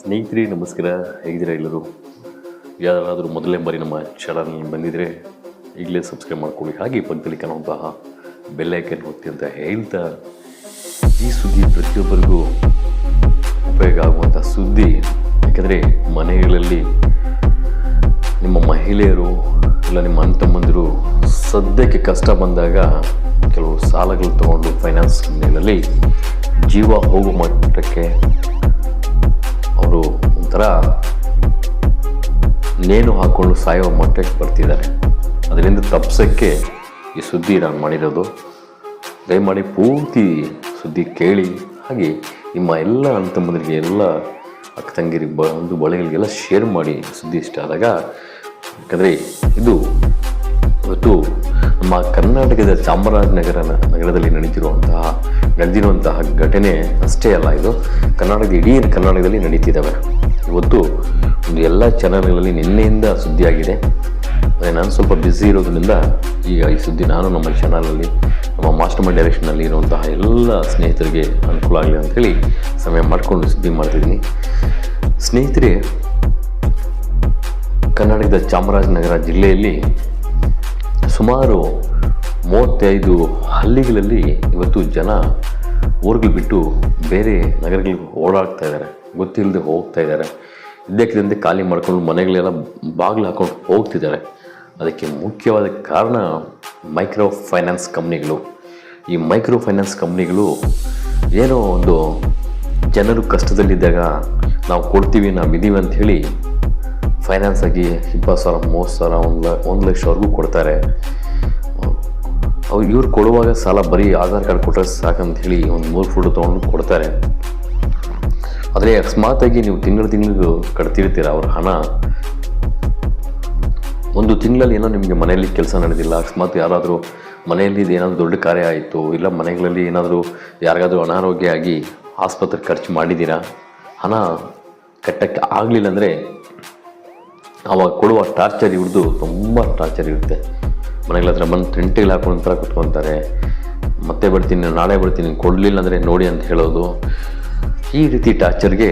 ಸ್ನೇಹಿತರೆ, ನಮಸ್ಕಾರ. ಹೇಗಿದ್ದೀರಾ ಎಲ್ಲರೂ? ಯಾರಾದರೂ ಮೊದಲನೇ ಬಾರಿ ನಮ್ಮ ಚಾನಲ್ ಬಂದಿದ್ದರೆ ಈಗಲೇ ಸಬ್ಸ್ಕ್ರೈಬ್ ಮಾಡ್ಕೊಳ್ಳಿ. ಹಾಗೆ ಪಕ್ಕದಲ್ಲಿ ಕಾಣುವಂತಹ ಬೆಲ್ಲೈಕನ್ ಒತ್ತಿ ಅಂತ ಹೇಳ್ತಾ, ಈ ಸುದ್ದಿ ಪ್ರತಿಯೊಬ್ಬರಿಗೂ ಉಪಯೋಗ ಆಗುವಂಥ ಸುದ್ದಿ. ಯಾಕೆಂದರೆ, ಮನೆಗಳಲ್ಲಿ ನಿಮ್ಮ ಮಹಿಳೆಯರು ಇಲ್ಲ ನಿಮ್ಮ ಅಣ್ಣ ತಮ್ಮಂದಿರು ಸದ್ಯಕ್ಕೆ ಕಷ್ಟ ಬಂದಾಗ ಕೆಲವು ಸಾಲಗಳು ತಗೊಂಡು ಫೈನಾನ್ಸ್ ಕಂಪ್ನಿಗಳಲ್ಲಿ ಜೀವ ಹೋಗುವ ಮಟ್ಟಕ್ಕೆ ಒಂಥರ ನೇಣು ಹಾಕ್ಕೊಂಡು ಸಾಯೋ ಮಟ್ಟಕ್ಕೆ ಬರ್ತಿದ್ದಾರೆ. ಅದರಿಂದ ತಪ್ಸೋಕ್ಕೆ ಈ ಸುದ್ದಿ ನಾನು ಮಾಡಿರೋದು. ದಯಮಾಡಿ ಪೂರ್ತಿ ಸುದ್ದಿ ಕೇಳಿ. ಹಾಗೆ ನಿಮ್ಮ ಎಲ್ಲ ಅಂತ ತಮ್ಮಂದಿರಿಗೆ ಎಲ್ಲ ಅಕ್ಕ ತಂಗಿರಿ ಬಂದು ಬಳೆಗಳಿಗೆಲ್ಲ ಶೇರ್ ಮಾಡಿ ಸುದ್ದಿ ಇಷ್ಟ ಆದಾಗ. ಯಾಕಂದರೆ ಇದು ಇವತ್ತು ನಮ್ಮ ಕರ್ನಾಟಕದ ಚಾಮರಾಜನಗರ ನಗರದಲ್ಲಿ ನಡೀತಿರುವಂತಹ ನಡೆದಿರುವಂತಹ ಘಟನೆ ಅಷ್ಟೇ ಅಲ್ಲ ಇದು. ಕರ್ನಾಟಕದ ಇಡೀ ಕರ್ನಾಟಕದಲ್ಲಿ ನಡೀತಿದ್ದಾವೆ. ಇವತ್ತು ಒಂದು ಎಲ್ಲ ಚಾನಲ್ಗಳಲ್ಲಿ ನಿನ್ನೆಯಿಂದ ಸುದ್ದಿಯಾಗಿದೆ. ನಾನು ಸ್ವಲ್ಪ ಬ್ಯುಸಿ ಇರೋದ್ರಿಂದ ಈಗ ಈ ಸುದ್ದಿ ನಾನು ನಮ್ಮ ಚಾನಲಲ್ಲಿ ನಮ್ಮ ಮಾಸ್ಟರ್ ಮೈಂಡ್ ಡೈರೆಕ್ಷನಲ್ಲಿ ಇರುವಂತಹ ಎಲ್ಲ ಸ್ನೇಹಿತರಿಗೆ ಅನುಕೂಲ ಆಗಲಿ ಅಂತೇಳಿ ಸಮಯ ಮಾಡಿಕೊಂಡು ಸುದ್ದಿ ಮಾಡ್ತಿದ್ದೀನಿ. ಸ್ನೇಹಿತರೆ, ಕರ್ನಾಟಕದ ಚಾಮರಾಜನಗರ ಜಿಲ್ಲೆಯಲ್ಲಿ ಸುಮಾರು ಮೂವತ್ತೈದು ಹಳ್ಳಿಗಳಲ್ಲಿ ಇವತ್ತು ಜನ ಊರುಗಳು ಬಿಟ್ಟು ಬೇರೆ ನಗರಗಳಿಗೆ ಓಡಾಡ್ತಾ ಇದ್ದಾರೆ. ಗೊತ್ತಿಲ್ಲದೆ ಹೋಗ್ತಾ ಇದ್ದಾರೆ. ಇದ್ದಕ್ಕಿದ್ದಂತೆ ಖಾಲಿ ಮಾಡ್ಕೊಂಡು ಮನೆಗಳೆಲ್ಲ ಬಾಗಿಲು ಹಾಕೊಂಡು ಹೋಗ್ತಿದ್ದಾರೆ. ಅದಕ್ಕೆ ಮುಖ್ಯವಾದ ಕಾರಣ ಮೈಕ್ರೋ ಫೈನಾನ್ಸ್ ಕಂಪ್ನಿಗಳು. ಈ ಮೈಕ್ರೋ ಫೈನಾನ್ಸ್ ಕಂಪ್ನಿಗಳು ಏನೋ ಒಂದು ಜನರು ಕಷ್ಟದಲ್ಲಿದ್ದಾಗ ನಾವು ಕೊಡ್ತೀವಿ, ನಾವು ಇದ್ದೀವಿ ಅಂತ ಹೇಳಿ ಫೈನಾನ್ಸ್ ಆಗಿ ಇಪ್ಪತ್ತು ಸಾವಿರ, ಮೂವತ್ತು ಸಾವಿರ, ಒಂದು ಒಂದು ಲಕ್ಷವರೆಗೂ ಕೊಡ್ತಾರೆ. ಅವ್ರು ಇವ್ರು ಕೊಡುವಾಗ ಸಾಲ ಬರೀ ಆಧಾರ್ ಕಾರ್ಡ್ ಕೊಟ್ಟರೆ ಸಾಕಂತ ಹೇಳಿ ಒಂದು ಮೂರು ಫೋಟೋ ತೊಗೊಂಡು ಕೊಡ್ತಾರೆ. ಆದರೆ ಅಕಸ್ಮಾತಾಗಿ ನೀವು ತಿಂಗಳು ತಿಂಗಳು ಕಟ್ತಿರ್ತೀರ ಅವ್ರ ಹಣ. ಒಂದು ತಿಂಗಳಲ್ಲಿ ಏನೋ ನಿಮಗೆ ಮನೆಯಲ್ಲಿ ಕೆಲಸ ನಡೆದಿಲ್ಲ, ಅಕಸ್ಮಾತ್ ಯಾರಾದರೂ ಮನೆಯಲ್ಲಿ ಏನಾದರೂ ದೊಡ್ಡ ಕಾರ್ಯ ಆಯಿತು, ಇಲ್ಲ ಮನೆಗಳಲ್ಲಿ ಏನಾದರೂ ಯಾರಿಗಾದರೂ ಅನಾರೋಗ್ಯ ಆಗಿ ಆಸ್ಪತ್ರೆ ಖರ್ಚು ಮಾಡಿದ್ದೀರಾ? ಹಣ ಕಟ್ಟಕ್ಕೆ ಆಗಲಿಲ್ಲ ಅಂದರೆ ಅವಾಗ ಕೊಡುವ ಟಾರ್ಚರ್ ಇವ್ರದ್ದು ತುಂಬ ಟಾರ್ಚರ್ ಇರುತ್ತೆ. ಮನೆಗಳ ಹತ್ರ ಬಂದು ಟೆಂಟಿಗೆ ಹಾಕೊಂಡು ಥರ ಕುತ್ಕೊತಾರೆ. ಮತ್ತೆ ಬರ್ತೀನಿ, ನಾಳೆ ಬರ್ತೀನಿ, ಕೊಡಲಿಲ್ಲ ಅಂದರೆ ನೋಡಿ ಅಂತ ಹೇಳೋದು. ಈ ರೀತಿ ಟಾರ್ಚರ್ಗೆ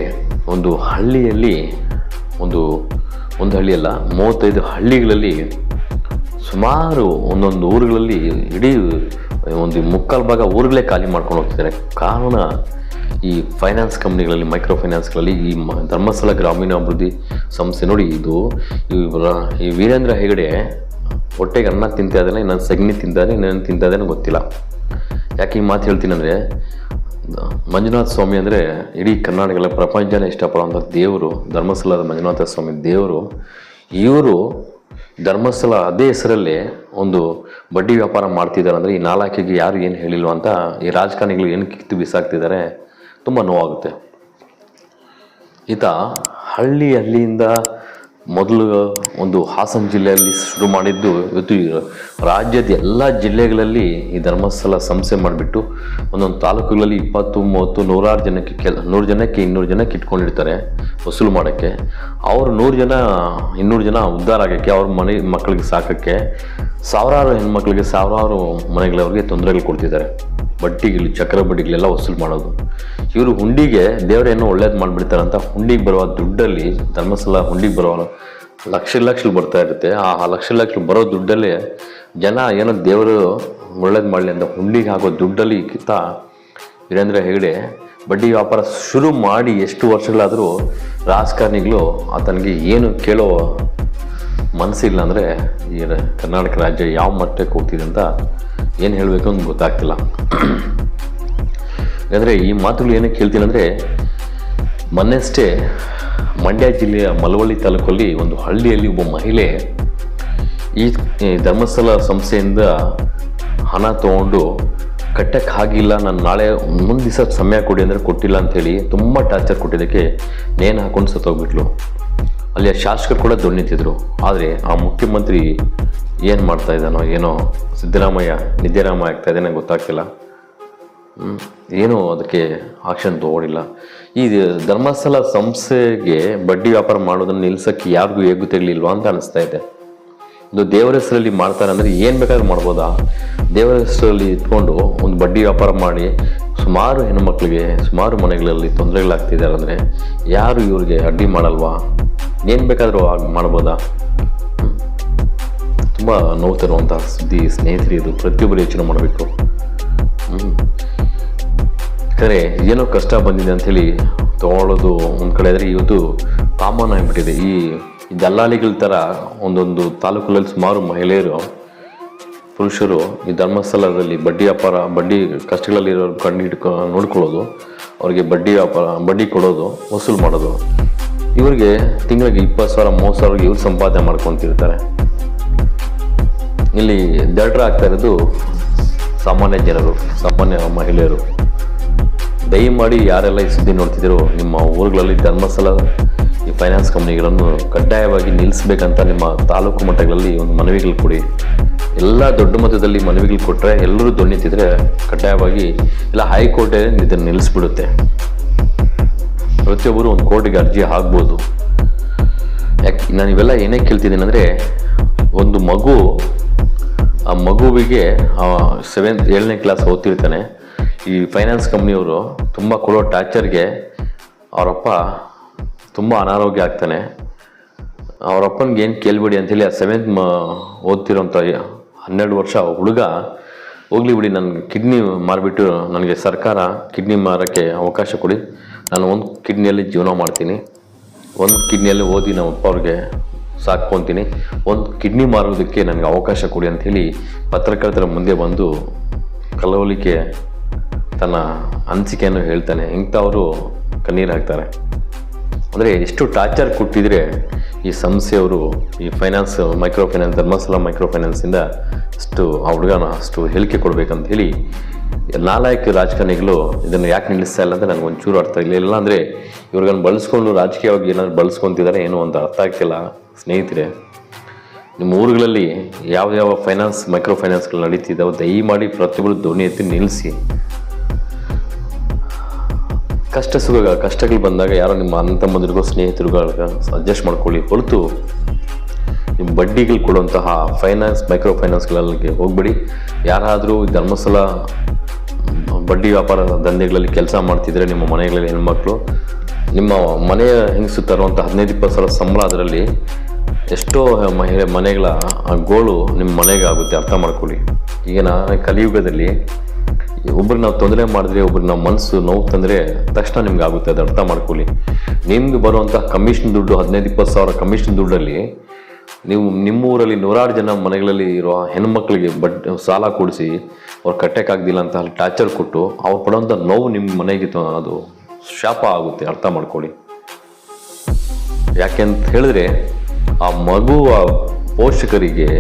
ಒಂದು ಹಳ್ಳಿಯಲ್ಲಿ, ಒಂದು ಒಂದು ಹಳ್ಳಿಯಲ್ಲ, ಮೂವತ್ತೈದು ಹಳ್ಳಿಗಳಲ್ಲಿ ಸುಮಾರು ಒಂದೊಂದು ಊರುಗಳಲ್ಲಿ ಇಡೀ, ಒಂದು ಮುಕ್ಕಾಲು ಭಾಗ ಊರುಗಳೇ ಖಾಲಿ ಮಾಡ್ಕೊಂಡು ಹೋಗ್ತಿದ್ದಾರೆ. ಕಾರಣ ಈ ಫೈನಾನ್ಸ್ ಕಂಪ್ನಿಗಳಲ್ಲಿ ಮೈಕ್ರೋ ಫೈನಾನ್ಸ್ಗಳಲ್ಲಿ ಈ ಮ, ಧರ್ಮಸ್ಥಳ ಗ್ರಾಮೀಣಾಭಿವೃದ್ಧಿ ಸಂಸ್ಥೆ ನೋಡಿ ಇದು, ಈ ವೀರೇಂದ್ರ ಹೆಗಡೆ ಹೊಟ್ಟೆಗೆ ಅನ್ನ ತಿಂತಾ ಇದ್ದಾನೆ, ಇನ್ನೊಂದು ಸಗಣಿ ತಿಂತಾನೆ ಇನ್ನೊಂದು ತಿಂತಾ ಇದ್ದಾನೆ ಗೊತ್ತಿಲ್ಲ. ಯಾಕೆ ಈ ಮಾತು ಹೇಳ್ತೀನಿ ಅಂದರೆ ಮಂಜುನಾಥ ಸ್ವಾಮಿ ಅಂದರೆ ಇಡೀ ಕರ್ನಾಟಕ ಪ್ರಪಂಚನೇ ಇಷ್ಟಪಡುವಂಥ ದೇವರು, ಧರ್ಮಸ್ಥಳದ ಮಂಜುನಾಥ ಸ್ವಾಮಿ ದೇವರು. ಇವರು ಧರ್ಮಸ್ಥಳ ಅದೇ ಹೆಸರಲ್ಲಿ ಒಂದು ಬಡ್ಡಿ ವ್ಯಾಪಾರ ಮಾಡ್ತಿದ್ದಾರೆ ಅಂದರೆ ಈ ನಾಲ್ಕಿಗೆ ಯಾರು ಏನು ಹೇಳಿಲ್ವ ಅಂತ ಈ ರಾಜಕಾರಣಿಗಳು ಏನು ಕಿತ್ತು ಬಿಸಾಕ್ತಿದ್ದಾರೆ ತುಂಬ ನೋವಾಗುತ್ತೆ. ಈತ ಹಳ್ಳಿ ಹಳ್ಳಿಯಿಂದ ಮೊದಲು ಒಂದು ಹಾಸನ ಜಿಲ್ಲೆಯಲ್ಲಿ ಶುರು ಮಾಡಿದ್ದು ಇವತ್ತು ರಾಜ್ಯದ ಎಲ್ಲ ಜಿಲ್ಲೆಗಳಲ್ಲಿ ಈ ಧರ್ಮಸ್ಥಳ ಸಂಸ್ಥೆ ಮಾಡಿಬಿಟ್ಟು ಒಂದೊಂದು ತಾಲೂಕುಗಳಲ್ಲಿ ಇಪ್ಪತ್ತು, ಮೂವತ್ತು, ನೂರಾರು ಜನಕ್ಕೆ ಕೆಲ, ನೂರು ಜನಕ್ಕೆ ಇನ್ನೂರು ಜನಕ್ಕೆ ಇಟ್ಕೊಂಡಿರ್ತಾರೆ ವಸೂಲು ಮಾಡೋಕ್ಕೆ. ಅವರು ನೂರು ಜನ, ಇನ್ನೂರು ಜನ ಉದ್ಧಾರ ಆಗೋಕ್ಕೆ, ಅವ್ರ ಮನೆ ಮಕ್ಕಳಿಗೆ ಸಾಕೋಕ್ಕೆ, ಸಾವಿರಾರು ಹೆಣ್ಮಕ್ಳಿಗೆ ಸಾವಿರಾರು ಮನೆಗಳವ್ರಿಗೆ ತೊಂದರೆಗಳು ಕೊಡ್ತಿದ್ದಾರೆ. ಬಡ್ಡಿಗಳು ಚಕ್ರ ಬಡ್ಡಿಗಳೆಲ್ಲ ವಸೂಲು ಮಾಡೋದು. ಇವರು ಹುಂಡಿಗೆ ದೇವರೇನೋ ಒಳ್ಳೇದು ಮಾಡಿಬಿಡ್ತಾರೆ ಅಂತ ಹುಂಡಿಗೆ ಬರುವ ದುಡ್ಡಲ್ಲಿ ಧರ್ಮಸ್ಥಳ ಹುಂಡಿಗೆ ಬರುವ ಲಕ್ಷ ಲಕ್ಷ ಬರ್ತಾ ಇರುತ್ತೆ. ಆ ಲಕ್ಷ ಲಕ್ಷ ಬರೋ ದುಡ್ಡಲ್ಲಿ ಜನ ಏನೋ ದೇವರು ಒಳ್ಳೇದು ಮಾಡಲಿ ಅಂತ ಹುಂಡಿಗೆ ಹಾಕೋ ದುಡ್ಡಲ್ಲಿ ಕಿತ್ತ ವೀರೇಂದ್ರ ಹೆಗಡೆ ಬಡ್ಡಿ ವ್ಯಾಪಾರ ಶುರು ಮಾಡಿ ಎಷ್ಟು ವರ್ಷಗಳಾದರೂ ರಾಜಕಾರಣಿಗಳು ಆತನಿಗೆ ಏನು ಕೇಳೋ ಮನಸ್ಸಿಲ್ಲ ಅಂದರೆ ಈ ಕರ್ನಾಟಕ ರಾಜ್ಯ ಯಾವ ಮಟ್ಟಕ್ಕೆ ಹೋಗ್ತಿದೆ ಅಂತ ಏನು ಹೇಳಬೇಕು ಅಂತ ಗೊತ್ತಾಗ್ತಿಲ್ಲ. ಯಾಕಂದರೆ ಈ ಮಾತುಗಳು ಏನಕ್ಕೆ ಹೇಳ್ತೀನಿ ಅಂದರೆ ಮೊನ್ನೆಷ್ಟೇ ಮಂಡ್ಯ ಜಿಲ್ಲೆಯ ಮಲವಳ್ಳಿ ತಾಲೂಕಲ್ಲಿ ಒಂದು ಹಳ್ಳಿಯಲ್ಲಿ ಒಬ್ಬ ಮಹಿಳೆ ಈ ಧರ್ಮಸ್ಥಳ ಸಂಸ್ಥೆಯಿಂದ ಹಣ ತೊಗೊಂಡು ಕಟ್ಟಕ್ಕೆ ಆಗಿಲ್ಲ, ನಾನು ನಾಳೆ ಮುಂದೆ ದಿವಸ ಸಮಯ ಕೊಡಿ ಅಂದರೆ ಕೊಟ್ಟಿಲ್ಲ ಅಂಥೇಳಿ ತುಂಬ ಟಾರ್ಚರ್ ಕೊಟ್ಟಿದ್ದಕ್ಕೆ ನೇಣು ಹಾಕೊಂಡು ಸತ್ತೋಗ್ಬಿಟ್ಲು ಅಲ್ಲಿಯ ಶಾಸಕರು ಕೂಡ ದುಡ್ಡು ಆದರೆ ಆ ಮುಖ್ಯಮಂತ್ರಿ ಏನು ಮಾಡ್ತಾ ಇದ್ದಾನೋ ಏನೋ ಸಿದ್ದರಾಮಯ್ಯ, ನಿದ್ದೆರಾಮ ಆಗ್ತಾ ಇದ್ದಾನೆ ಗೊತ್ತಾಗ್ತಿಲ್ಲ. ಏನೂ ಅದಕ್ಕೆ ಆಕ್ಷನ್ ತೊಗೊಂಡಿಲ್ಲ. ಈ ಧರ್ಮಸ್ಥಳ ಸಂಸ್ಥೆಗೆ ಬಡ್ಡಿ ವ್ಯಾಪಾರ ಮಾಡೋದನ್ನು ನಿಲ್ಸೋಕ್ಕೆ ಯಾರಿಗೂ ಹೇಗೂ ತೆಗಲಿಲ್ವಾ ಅಂತ ಅನಿಸ್ತಾ ಇದೆ. ಇದು ದೇವರ ಹೆಸರಲ್ಲಿ ಮಾಡ್ತಾರೆ ಅಂದರೆ ಏನು ಬೇಕಾದ್ರೂ ಮಾಡ್ಬೋದಾ? ದೇವರ ಹೆಸರಲ್ಲಿ ಇಟ್ಕೊಂಡು ಒಂದು ಬಡ್ಡಿ ವ್ಯಾಪಾರ ಮಾಡಿ ಸುಮಾರು ಹೆಣ್ಣುಮಕ್ಳಿಗೆ ಸುಮಾರು ಮನೆಗಳಲ್ಲಿ ತೊಂದರೆಗಳಾಗ್ತಿದ್ದಾರೆ ಅಂದರೆ ಯಾರು ಇವ್ರಿಗೆ ಅಡ್ಡಿ ಮಾಡಲ್ವಾ? ಏನು ಬೇಕಾದರೂ ಮಾಡ್ಬೋದಾ? ತುಂಬ ನೋವು ತರುವಂಥ ಸುದ್ದಿ ಸ್ನೇಹಿತರು ಇದು ಪ್ರತಿಯೊಬ್ಬರು ಯೋಚನೆ ಮಾಡಬೇಕು. ಯಾಕಂದರೆ ಏನೋ ಕಷ್ಟ ಬಂದಿದೆ ಅಂಥೇಳಿ ತೊಗೊಳ್ಳೋದು ಒಂದು ಕಡೆ ಆದರೆ ಇವತ್ತು ಕಾಮನ್ ಆಗಿಬಿಟ್ಟಿದೆ. ಈ ದಲ್ಲಾಳಿಗಳ ಥರ ಒಂದೊಂದು ತಾಲೂಕುಗಳಲ್ಲಿ ಸುಮಾರು ಮಹಿಳೆಯರು, ಪುರುಷರು ಈ ಧರ್ಮಸ್ಥಳದಲ್ಲಿ ಬಡ್ಡಿ ವ್ಯಾಪಾರ, ಬಡ್ಡಿ ಕಷ್ಟಗಳಲ್ಲಿರೋ ಕಂಡು ಹಿಡ್ಕೊ, ನೋಡ್ಕೊಳ್ಳೋದು. ಅವ್ರಿಗೆ ಬಡ್ಡಿ ವ್ಯಾಪಾರ, ಬಡ್ಡಿ ಕೊಡೋದು, ವಸೂಲು ಮಾಡೋದು. ಇವರಿಗೆ ತಿಂಗಳಿಗೆ ಇಪ್ಪತ್ತು ಸಾವಿರ, ಮೂವತ್ತು ಸಾವಿರಗೆ ಇವ್ರು ಸಂಪಾದನೆ ಮಾಡ್ಕೊತಿರ್ತಾರೆ. ಇಲ್ಲಿ ದಡ್ರ ಆಗ್ತಾ ಇರೋದು ಸಾಮಾನ್ಯ ಜನರು, ಸಾಮಾನ್ಯ ಮಹಿಳೆಯರು. ದಯಮಾಡಿ ಯಾರೆಲ್ಲ ಈ ಸುದ್ದಿ ನೋಡ್ತಿದ್ದೀರೋ, ನಿಮ್ಮ ಊರುಗಳಲ್ಲಿ ಧರ್ಮಸ್ಥಳ, ಈ ಫೈನಾನ್ಸ್ ಕಂಪ್ನಿಗಳನ್ನು ಕಡ್ಡಾಯವಾಗಿ ನಿಲ್ಲಿಸಬೇಕಂತ ನಿಮ್ಮ ತಾಲೂಕು ಮಟ್ಟಗಳಲ್ಲಿ ಒಂದು ಮನವಿಗಳು ಕೊಡಿ. ಎಲ್ಲ ದೊಡ್ಡ ಮಟ್ಟದಲ್ಲಿ ಮನವಿಗಳು ಕೊಟ್ಟರೆ ಎಲ್ಲರೂ ದೊಣ್ಣೆತಿದ್ರೆ ಕಡ್ಡಾಯವಾಗಿ ಇಲ್ಲ ಹೈಕೋರ್ಟೇ ಇದನ್ನು ನಿಲ್ಲಿಸ್ಬಿಡುತ್ತೆ. ಪ್ರತಿಯೊಬ್ಬರು ಒಂದು ಕೋರ್ಟಿಗೆ ಅರ್ಜಿ ಆಗ್ಬೋದು ಯಾಕೆ ನಾನು ಇವೆಲ್ಲ ಏನೇ ಕೇಳ್ತಿದ್ದೀನಿ ಅಂದರೆ, ಒಂದು ಮಗು, ಆ ಮಗುವಿಗೆ ಸೆವೆಂತ್ ಏಳನೇ ಕ್ಲಾಸ್ ಓದ್ತಿರ್ತಾನೆ. ಈ ಫೈನಾನ್ಸ್ ಕಂಪ್ನಿಯವರು ತುಂಬ ಕೊಡೋ ಟಾರ್ಚರ್ಗೆ ಅವರಪ್ಪ ತುಂಬ ಅನಾರೋಗ್ಯ ಆಗ್ತಾನೆ. ಅವರಪ್ಪನಿಗೆ ಏನು ಕೇಳ್ಬೇಡಿ ಅಂಥೇಳಿ ಆ ಸೆವೆಂತ್ ಮ ಓದ್ತಿರೋಂಥ ಹನ್ನೆರಡು ವರ್ಷ ಹುಡುಗ, ಹೋಗ್ಲಿ ಬಿಡಿ ನನ್ನ ಕಿಡ್ನಿ ಮಾರಿಬಿಟ್ಟು ನನಗೆ ಸರ್ಕಾರ ಕಿಡ್ನಿ ಮಾರೋಕ್ಕೆ ಅವಕಾಶ ಕೊಡಿ. ನಾನು ಒಂದು ಕಿಡ್ನಿಯಲ್ಲಿ ಜೀವನ ಮಾಡ್ತೀನಿ. ಒಂದು ಕಿಡ್ನಿಯಲ್ಲಿ ಓದಿ ನಮ್ಮ ಅಪ್ಪ ಅವ್ರಿಗೆ ಸಾಕ್ಕೊತೀನಿ. ಒಂದು ಕಿಡ್ನಿ ಮಾರೋದಕ್ಕೆ ನನಗೆ ಅವಕಾಶ ಕೊಡಿ ಅಂಥೇಳಿ ಪತ್ರಕರ್ತರ ಮುಂದೆ ಬಂದು ಕಲವಲಿಕೆ ತನ್ನ ಅನಿಸಿಕೆಯನ್ನು ಹೇಳ್ತಾನೆ. ಇಂಥವರು ಕಣ್ಣೀರು ಹಾಕ್ತಾರೆ. ಅಂದರೆ ಎಷ್ಟು ಟಾರ್ಚರ್ ಕೊಟ್ಟಿದ್ರೆ ಈ ಸಂಸ್ಥೆಯವರು ಈ finance micro finance Dharmasthala micro ಫೈನಾನ್ಸಿಂದ ಅಷ್ಟು ಆ ಹುಡುಗನ ಅಷ್ಟು ಹೇಳಿಕೆ ಕೊಡಬೇಕಂತ ಹೇಳಿ ನಾಲಾಯಕ ರಾಜಕಾರಣಿಗಳು ಇದನ್ನು ಯಾಕೆ ನಿಲ್ಲಿಸ್ತಾ ಇಲ್ಲ ಅಂತ ನನಗೆ ಒಂಚೂರು ಅರ್ಥ ಇಲ್ಲ ಅಂದರೆ ಇವ್ರಿಗನ್ನು ಬಳಸ್ಕೊಂಡು ರಾಜಕೀಯವಾಗಿ ಏನಾದ್ರು ಬಳಸ್ಕೊತಿದ್ದಾರೆ ಏನೋ ಒಂದು ಅರ್ಥ ಆಗ್ತಿಲ್ಲ ಸ್ನೇಹಿತರೆ. ನಿಮ್ಮ ಊರುಗಳಲ್ಲಿ ಯಾವ ಯಾವ ಫೈನಾನ್ಸ್ ಮೈಕ್ರೋ ಫೈನಾನ್ಸ್ಗಳು ನಡೀತಿದ್ದಾವೆ ದಯಮಾಡಿ ಪ್ರತಿಯೊಬ್ಬರು ಧ್ವನಿ ಎತ್ತಿ ನಿಲ್ಲಿಸಿ. ಕಷ್ಟ ಸುಖ ಕಷ್ಟಗಳು ಬಂದಾಗ ಯಾರೋ ನಿಮ್ಮ ಅಣ್ಣ ತಮ್ಮಂದಿರಿಗೋ ಸ್ನೇಹಿತರುಗಳಿಗೆ ಅಡ್ಜಸ್ಟ್ ಮಾಡ್ಕೊಳ್ಳಿ. ಹೊರತು ನಿಮ್ಮ ಬಡ್ಡಿಗಳು ಕೊಡುವಂತಹ ಫೈನಾನ್ಸ್ ಮೈಕ್ರೋ ಫೈನಾನ್ಸ್ಗಳಲ್ಲಿ ಹೋಗಬೇಡಿ. ಯಾರಾದರೂ ಧರ್ಮಸ್ಥಳ ಬಡ್ಡಿ ವ್ಯಾಪಾರ ದಂಧೆಗಳಲ್ಲಿ ಕೆಲಸ ಮಾಡ್ತಿದ್ರೆ ನಿಮ್ಮ ಮನೆಗಳಲ್ಲಿ ಹೆಣ್ಮಕ್ಳು, ನಿಮ್ಮ ಮನೆಯ ಹೆಂಗಸು ತರುವಂಥ ಹದಿನೈದು, ಇಪ್ಪತ್ತು ಸಾವಿರ ಸಂಬಳ ಅದರಲ್ಲಿ ಎಷ್ಟೋ ಮಹಿಳೆ, ಮನೆಗಳ ಗೋಳು ನಿಮ್ಮ ಮನೆಗೆ ಆಗುತ್ತೆ, ಅರ್ಥ ಮಾಡ್ಕೊಳ್ಳಿ. ಈಗ ನಾನು ಕಲಿಯುಗದಲ್ಲಿ ಒಬ್ರು ನಾವು ತೊಂದರೆ ಮಾಡಿದ್ರೆ, ಒಬ್ರು ನಾವು ಮನಸ್ಸು ನೋವು ತಂದರೆ ತಕ್ಷಣ ನಿಮ್ಗೆ ಆಗುತ್ತೆ, ಅದು ಅರ್ಥ ಮಾಡ್ಕೊಳ್ಳಿ. ನಿಮ್ಗೆ ಬರುವಂಥ ಕಮಿಷನ್ ದುಡ್ಡು, ಹದಿನೈದು, ಇಪ್ಪತ್ತು ಸಾವಿರ ಕಮಿಷನ್ ದುಡ್ಡಲ್ಲಿ ನೀವು ನಿಮ್ಮೂರಲ್ಲಿ ನೂರಾರು ಜನ ಮನೆಗಳಲ್ಲಿ ಇರೋ ಹೆಣ್ಮಕ್ಳಿಗೆ ಬಡ್, ಸಾಲ ಕೊಡಿಸಿ ಅವ್ರು ಕಟ್ಟೋಕ್ಕಾಗ್ದಿಲ್ಲ ಅಂತ ಅಲ್ಲಿ ಟಾರ್ಚರ್ ಕೊಟ್ಟು ಅವ್ರು ಪಡೋಂಥ ನೋವು ನಿಮ್ಮ ಮನೆಗೆ ಅದು ಶಾಪ ಆಗುತ್ತೆ, ಅರ್ಥ ಮಾಡ್ಕೊಳ್ಳಿ. ಯಾಕೆ ಅಂತ ಹೇಳಿದ್ರೆ ಆ ಮಗುವ ಪೋಷಕರಿಗೆ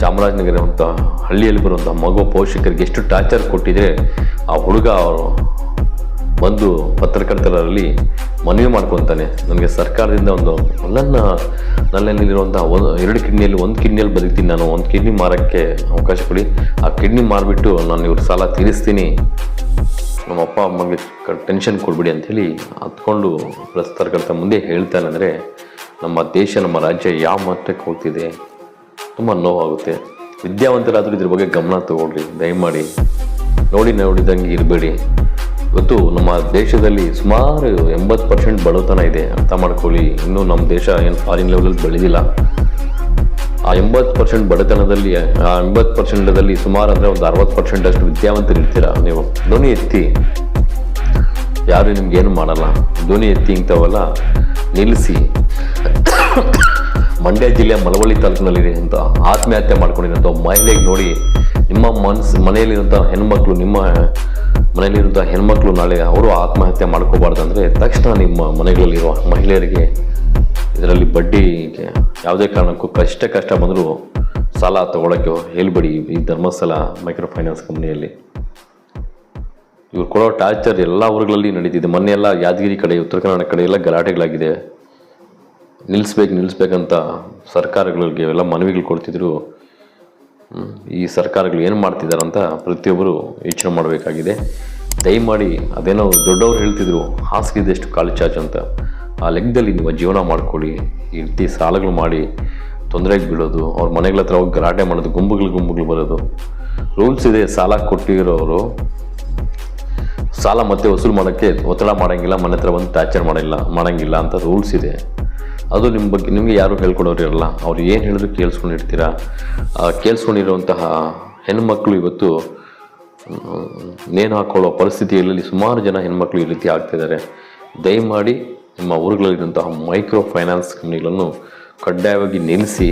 ಚಾಮರಾಜನಗರ ಅಂತ ಹಳ್ಳಿಯಲ್ಲಿ ಬರುವಂಥ ಮಗು ಪೋಷಕರಿಗೆ ಎಷ್ಟು ಟಾರ್ಚರ್ ಕೊಟ್ಟಿದ್ರೆ ಆ ಹುಡುಗ ಅವರು ಬಂದು ಪತ್ರಕರ್ತರಲ್ಲಿ ಮನವಿ ಮಾಡ್ಕೊತಾನೆ. ನನಗೆ ಸರ್ಕಾರದಿಂದ ಒಂದು ನನ್ನ ನನ್ನಲ್ಲಿರುವಂಥ ಒಂದು ಎರಡು ಕಿಡ್ನಿಯಲ್ಲಿ ಒಂದು ಕಿಡ್ನಿಯಲ್ಲಿ ಬದುಕ್ತೀನಿ ನಾನು, ಒಂದು ಕಿಡ್ನಿ ಮಾರೋಕ್ಕೆ ಅವಕಾಶ ಕೊಡಿ. ಆ ಕಿಡ್ನಿ ಮಾರಿಬಿಟ್ಟು ನಾನು ಇವ್ರ ಸಾಲ ತೀರಿಸ್ತೀನಿ. ನಮ್ಮ ಅಪ್ಪ ಅಮ್ಮಗೆ ಟೆನ್ಷನ್ ಕೊಡ್ಬಿಡಿ ಅಂಥೇಳಿ ಹತ್ಕೊಂಡು ಪತ್ರಕರ್ತ ಮುಂದೆ ಹೇಳ್ತಾನೆ ಅಂದರೆ ನಮ್ಮ ದೇಶ, ನಮ್ಮ ರಾಜ್ಯ ಯಾವ ಮಟ್ಟಕ್ಕೆ ಹೋಗ್ತಿದೆ? ತುಂಬ ನೋವಾಗುತ್ತೆ. ವಿದ್ಯಾವಂತರಾದರೂ ಇದ್ರ ಬಗ್ಗೆ ಗಮನ ತಗೊಳ್ರಿ, ದಯಮಾಡಿ. ನೋಡಿ, ನೋಡಿದಂಗೆ ಇರಬೇಡಿ. ಇವತ್ತು ನಮ್ಮ ದೇಶದಲ್ಲಿ ಸುಮಾರು ಎಂಬತ್ತು ಪರ್ಸೆಂಟ್ ಬಡತನ ಇದೆ ಅರ್ಥ ಮಾಡ್ಕೊಳ್ಳಿ. ಇನ್ನೂ ನಮ್ಮ ದೇಶ ಏನು ಫಾರಿನ್ ಲೆವೆಲಲ್ಲಿ ಬೆಳೆದಿಲ್ಲ. ಆ ಎಂಬತ್ತು ಪರ್ಸೆಂಟ್ ಬಡತನದಲ್ಲಿ, ಆ ಎಂಬತ್ತು ಪರ್ಸೆಂಟದಲ್ಲಿ ಸುಮಾರು ಅಂದರೆ ಒಂದು ಅರವತ್ತು ಪರ್ಸೆಂಟ್ ಅಷ್ಟು ವಿದ್ಯಾವಂತರು ಇರ್ತೀರ? ನೀವು ಧ್ವನಿ ಎತ್ತಿ. ಯಾರು ನಿಮ್ಗೇನು ಮಾಡಲ್ಲ? ಧ್ವನಿ ಎತ್ತಿ ಇಂಥವೆಲ್ಲ ನಿಲ್ಲಿಸಿ. ಮಂಡ್ಯ ಜಿಲ್ಲೆಯ ತಾಲೂಕಿನಲ್ಲಿ ಅಂತ ಆತ್ಮಹತ್ಯೆ ಮಾಡ್ಕೊಂಡಿರೋಂಥ ಮಹಿಳೆಗೆ ನೋಡಿ ನಿಮ್ಮ ಮನಸ್ಸು ಮನೆಯಲ್ಲಿರುವಂಥ ಹೆಣ್ಮಕ್ಳು, ನಿಮ್ಮ ಮನೆಯಲ್ಲಿರುವಂಥ ಹೆಣ್ಮಕ್ಳು ನಾಳೆ ಅವರು ಆತ್ಮಹತ್ಯೆ ಮಾಡ್ಕೋಬಾರ್ದು ಅಂದರೆ ತಕ್ಷಣ ನಿಮ್ಮ ಮನೆಗಳಲ್ಲಿರುವ ಮಹಿಳೆಯರಿಗೆ ಇದರಲ್ಲಿ ಬಡ್ಡಿ ಯಾವುದೇ ಕಾರಣಕ್ಕೂ ಕಷ್ಟ ಕಷ್ಟ ಬಂದರೂ ಸಾಲ ತಗೊಳ್ಳೋಕ್ಕೆ ಹೇಳ್ಬೇಡಿ ಈ ಧರ್ಮಸ್ಥಳ ಮೈಕ್ರೋ ಫೈನಾನ್ಸ್ ಕಂಪ್ನಿಯಲ್ಲಿ. ಇವ್ರು ಕೊಡೋ ಟಾರ್ಚರ್ ಎಲ್ಲ ಊರುಗಳಲ್ಲಿ ನಡೀತಿದೆ. ಮೊನ್ನೆ ಎಲ್ಲ ಯಾದಗಿರಿ ಕಡೆ, ಉತ್ತರ ಕನ್ನಡ ಕಡೆ ಎಲ್ಲ ಗಲಾಟೆಗಳಾಗಿದೆ. ನಿಲ್ಲಿಸ್ಬೇಕು ನಿಲ್ಲಿಸ್ಬೇಕಂತ ಸರ್ಕಾರಗಳಿಗೆ ಎಲ್ಲ ಮನವಿಗಳು ಕೊಡ್ತಿದ್ರು. ಈ ಸರ್ಕಾರಗಳು ಏನು ಮಾಡ್ತಿದ್ದಾರೆ ಅಂತ ಪ್ರತಿಯೊಬ್ಬರು ಯೋಚನೆ ಮಾಡಬೇಕಾಗಿದೆ. ದಯಮಾಡಿ ಅದೇನೋ ದೊಡ್ಡವರು ಹೇಳ್ತಿದ್ರು ಹಾಸಿಗೆ ಎಷ್ಟು ಕಾಲು ಚಾಚು ಅಂತ. ಆ ಲೆಕ್ಕದಲ್ಲಿ ನೀವು ಜೀವನ ಮಾಡ್ಕೊಳ್ಳಿ ಈ ಸಾಲಗಳು ಮಾಡಿ, ತೊಂದರೆಗೆ ಬೀಳೋದು, ಅವ್ರ ಮನೆಗಳ ಹತ್ರ ಹೋಗಿ ಗಲಾಟೆ ಮಾಡೋದು ಗುಂಬುಗಳು ಗುಂಬುಗಳು ಬರೋದು. ರೂಲ್ಸ್ ಇದೆ, ಸಾಲ ಕೊಟ್ಟಿರೋರು ಸಾಲ ಮತ್ತೆ ವಸೂಲು ಮಾಡೋಕ್ಕೆ ಒತ್ತಡ ಮಾಡೋಂಗಿಲ್ಲ, ಮನೆ ಹತ್ರ ಬಂದು ಟ್ಯಾಚರ್ ಮಾಡಿಲ್ಲ ಮಾಡೋಂಗಿಲ್ಲ ಅಂತ ರೂಲ್ಸ್ ಇದೆ. ಅದು ನಿಮ್ಮ ಬಗ್ಗೆ ನಿಮಗೆ ಯಾರು ಹೇಳ್ಕೊಡೋರು ಇರಲ್ಲ. ಅವ್ರು ಏನು ಹೇಳಿದ್ರು ಕೇಳಿಸ್ಕೊಂಡಿರ್ತೀರಾ ಕೇಳಿಸ್ಕೊಂಡಿರುವಂತಹ ಹೆಣ್ಮಕ್ಳು ಇವತ್ತು ನೇಣು ಹಾಕೊಳ್ಳೋ ಪರಿಸ್ಥಿತಿಯಲ್ಲಿ ಸುಮಾರು ಜನ ಹೆಣ್ಮಕ್ಳು ಈ ರೀತಿ ಆಗ್ತಿದ್ದಾರೆ ದಯಮಾಡಿ ನಿಮ್ಮ ಊರುಗಳಲ್ಲಿರುವಂತಹ ಮೈಕ್ರೋ ಫೈನಾನ್ಸ್ ಕಂಪ್ನಿಗಳನ್ನು ಕಡ್ಡಾಯವಾಗಿ ನಿಲ್ಲಿಸಿ,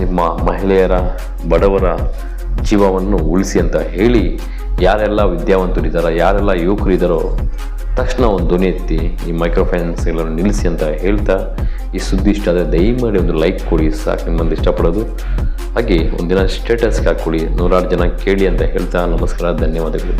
ನಿಮ್ಮ ಮಹಿಳೆಯರ, ಬಡವರ ಜೀವವನ್ನು ಉಳಿಸಿ ಅಂತ ಹೇಳಿ, ಯಾರೆಲ್ಲ ವಿದ್ಯಾವಂತರಿದ್ದಾರೋ ಯಾರೆಲ್ಲ ಯುವಕರು ಇದ್ದಾರೋ ತಕ್ಷಣ ಒಂದು ಧ್ವನಿ ಎತ್ತಿ, ಈ ಮೈಕ್ರೋಫೈನಾನ್ಸ್ ಎಲ್ಲರೂ ನಿಲ್ಲಿಸಿ ಅಂತ ಹೇಳ್ತಾ, ಈ ಸುದ್ದಿ ಇಷ್ಟ ಆದರೆ ದಯಮಾಡಿ ಒಂದು ಲೈಕ್ ಕೊಡಿ, ಸಾಕು ನಿಮ್ಮಲ್ಲಿ ಇಷ್ಟಪಡೋದು. ಹಾಗೆ ಒಂದಿನ ಸ್ಟೇಟಸ್ಗೆ ಹಾಕ್ಕೊಡಿ, ನೂರಾರು ಜನ ಕೇಳಿ ಅಂತ ಹೇಳ್ತಾ ನಮಸ್ಕಾರ, ಧನ್ಯವಾದಗಳು.